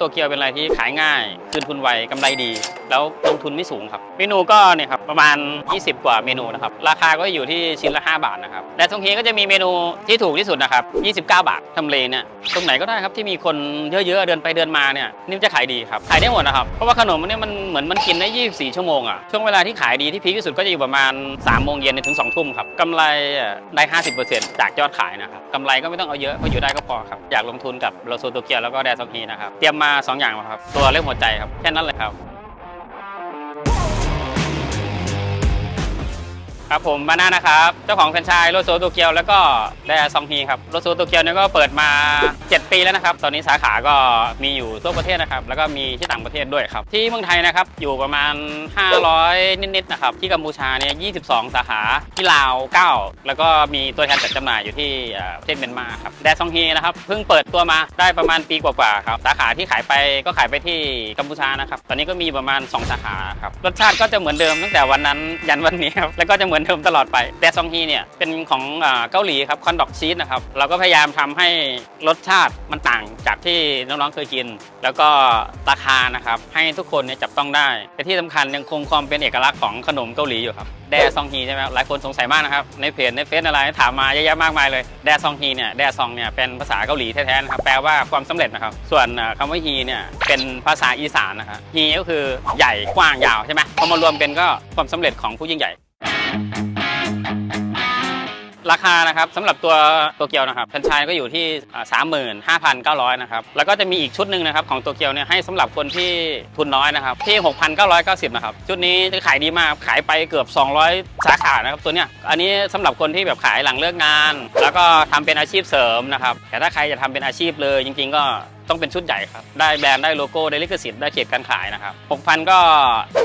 ตัวเกียวเป็นอะไรที่ขายง่าย คืนทุนไวกำไรดี แล้วลงทุนไม่สูงครับ เมนูก็เนี่ยครับประมาณ 20 กว่าเมนูนะครับ ราคาก็อยู่ที่ชิ้นละ 5 บาทนะครับแต่ตรงนี้ก็จะมีเมนูที่ถูกที่สุดนะครับ 29 บาททำเลเนี่ยตรงไหนก็ได้ครับที่มีคนเยอะๆเดินไปเดินมาเนี่ยนี่จะขายดีครับ ขายได้หมดนะครับ เพราะว่าขนมเนี่ยมันเหมือนมันกินได้ 24 ชั่วโมงอะช่วงเวลาที่ขายดีที่พีคที่สุดก็จะอยู่ประมาณ3โมงเย็นถึง2ทุ่มครับกำไรอะได้ 50%จากยอดขายนะครับกำไรก็ไม่ต้องเอาเยอะเพราะอยู่ได้ก็พอครับอยากลงทุนกับโลโซโตเกียวแล้วก็แดซองฮีนะครับเตรียมมา 2 อย่างมาครับตัวเลขหัวใจครับแค่นั้นเลยครับ ครับผมมานานะครับ เจ้าของแฟรนไชส์โรโซโตเกียวแล้วก็แดซองฮีครับโรโซโตเกียวเนี่ยก็เปิดมา 7 ปีแล้วนะครับ ตอนนี้สาขาก็มีอยู่ทั่วประเทศนะครับ แล้วก็มีที่ต่างประเทศด้วยครับ ที่เมืองไทยนะครับ อยู่ประมาณ 500 นิดๆนะครับ ที่กัมพูชาเนี่ย 22 สาขาที่ลาว 9 แล้วก็มีตัวแทนจัดจำหน่ายอยู่ที่ประเทศเมียนมาครับแดซองฮีนะครับเพิ่งเปิดตัวมาได้ประมาณปีกว่าๆครับสาขาที่ขายไปก็ขายไปที่กัมพูชานะครับตอนนี้ก็มีประมาณ 2 สาขาครับรสชาติก็จะเหมือนเดิมตั้งแต่วันนั้นยันวันนี้ครับแล้วก็จะเหมือนเดิมตลอดไปแดซองฮีเนี่ยเป็นของเกาหลีครับคอนดอกชีสนะครับ เราก็พยายามทำให้รสชาติมันต่างจากที่น้องๆเคยกิน แล้วก็ราคานะครับให้ทุกคนเนี่ยจับต้องได้แต่ที่สำคัญยังคงความเป็นเอกลักษณ์ของขนมเกาหลีอยู่ครับแดซองฮีใช่ไหมหลายคนสงสัยมากนะครับในเพจในเฟซอะไรถามมาเยอะแยะมากมายเลยแดซองฮีเนี่ยแดซองเนี่ยเป็นภาษาเกาหลีแท้ๆนะครับแปลว่าความสำเร็จนะครับ ส่วนอ่าคำว่าฮีเนี่ยเป็นภาษาอีสานนะครับฮีก็คือใหญ่กว้างยาวใช่ไหมพอมารวมเป็นก็ความสำเร็จของผู้ยิ่งใหญ่ ราคานะครับสำหรับตัวตัวเกียวนะครับแฟรนไชส์ก็อยู่ที่สามหมื่นห้าพันเก้าร้อยนะครับแล้วก็จะมีอีกชุดหนึ่งนะครับของตัวเกียวเนี่ยให้สำหรับคนที่ทุนน้อยนะครับที่ 6,990นะครับชุดนี้จะขายดีมากขายไปเกือบ 200 สาขานะครับตัวเนี้ยอันนี้สำหรับคนที่แบบขายหลังเลิกงาน แล้วก็ทำเป็นอาชีพเสริมนะครับแต่ถ้าใครจะทำเป็นอาชีพเลยจริง ๆ ก็ ต้องเป็นชุดใหญ่ครับ ได้แบรนด์ได้โลโก้ได้ลิขสิทธิ์ได้เขตการขายนะครับ6,000 ก็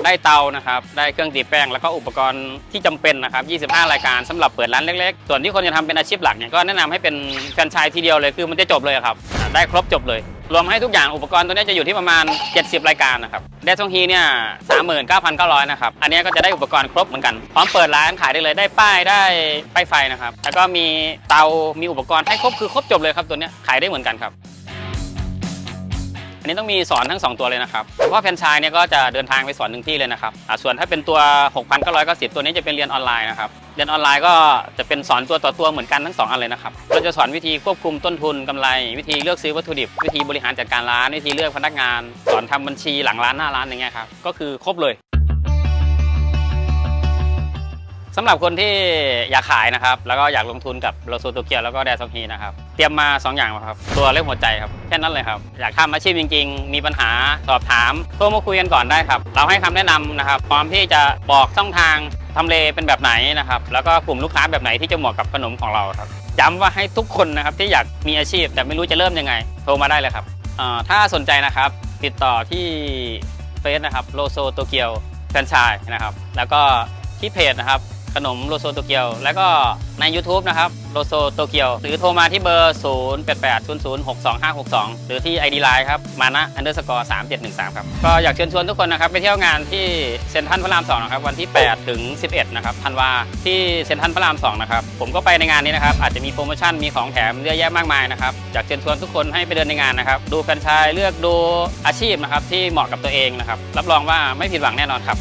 ได้เตานะครับ ได้เครื่องตีแป้ง แล้วก็อุปกรณ์ที่จำเป็นนะครับ 25 รายการสำหรับเปิดร้านเล็กๆ ส่วนที่คนจะทำเป็นอาชีพหลักเนี่ยก็แนะนำให้เป็นแฟรนไชส์ทีเดียวเลยคือมันจะจบเลยครับ ได้ครบจบเลย รวมให้ทุกอย่างอุปกรณ์ตัวนี้จะอยู่ที่ประมาณ 70 รายการนะครับเดซองฮีเนี่ย39,900นะครับ อันนี้ก็จะได้อุปกรณ์ครบเหมือนกัน พร้อมเปิดร้านขายได้เลย ได้ป้ายได้ป้ายไฟนะครับ แล้วก็มีเตา มีอุปกรณ์ให้ครบคือครบจบเลยครับตัวนี้ขายได้เหมือนกันครับ อันนี้ต้องมีสอนทั้ง 2 ตัวเลยนะครับเพราะว่าแฟรนไชส์เนี่ยก็จะเดินทางไปสอนหนึ่งที่เลยนะครับอ่าส่วนถ้าเป็นตัว 6,990 ตัวนี้จะเป็นเรียนออนไลน์นะครับ เรียนออนไลน์ก็จะเป็นสอนตัวต่อตัวเหมือนกันทั้ง 2 อันเลยนะครับ เราจะสอนวิธีควบคุมต้นทุนกำไร วิธีเลือกซื้อวัตถุดิบ วิธีบริหารจัดการร้าน วิธีเลือกพนักงาน สอนทำบัญชีหลังร้านหน้าร้านอย่างเงี้ยครับ ก็คือครบเลย สำหรับคนที่อยากขายนะครับ แล้วก็อยากลงทุนกับโลโซโตเกียวแล้วก็แดซองฮีนะครับ เตรียมมา 2 อย่างครับ ตัวเลขหัวใจครับ แค่นั้นเลยครับ อยากทำอาชีพจริง ๆ มีปัญหาสอบถามโทรมาคุยกันก่อนได้ครับ เราให้คำแนะนำนะครับ พร้อมที่จะบอกช่องทางทำเลเป็นแบบไหนนะครับ แล้วก็กลุ่มลูกค้าแบบไหนที่จะเหมาะกับขนมของเราครับ ย้ำว่าให้ทุกคนนะครับที่อยากมีอาชีพแต่ไม่รู้จะเริ่มยังไง โทรมาได้เลยครับ ถ้าสนใจนะครับ ติดต่อที่เฟซนะครับโลโซโตเกียวแฟนชส์นะครับ แล้วก็ที่เพจนะครับ ขนมโลโซโตเกียว แล้วก็ใน YouTube นะครับโลโซโตเกียว หรือโทรมาที่เบอร์ 0 8 8 0 0 6 2 5 6 2 หรือที่ ID Line ครับ มานะ underscore 3713 ครับ ก็อยากเชิญชวนทุกคนนะครับ ไปเที่ยวงานที่เซ็นทรัลพระราม 2 นะครับ วันที่ 8 ถึง 11 นะครับธันวาที่เซ็นทรัลพระราม 2 นะครับ ผมก็ไปในงานนี้นะครับ อาจจะมีโปรโมชั่นมีของแถมเยอะแยะมากมายนะครับ อยากเชิญชวนทุกคนให้ไปเดินในงานนะครับ ดูแฟรนไชส์เลือกดูอาชีพนะครับที่เหมาะกับตัวเองนะครับรับรองว่าไม่ผิดหวังแน่นอนครับ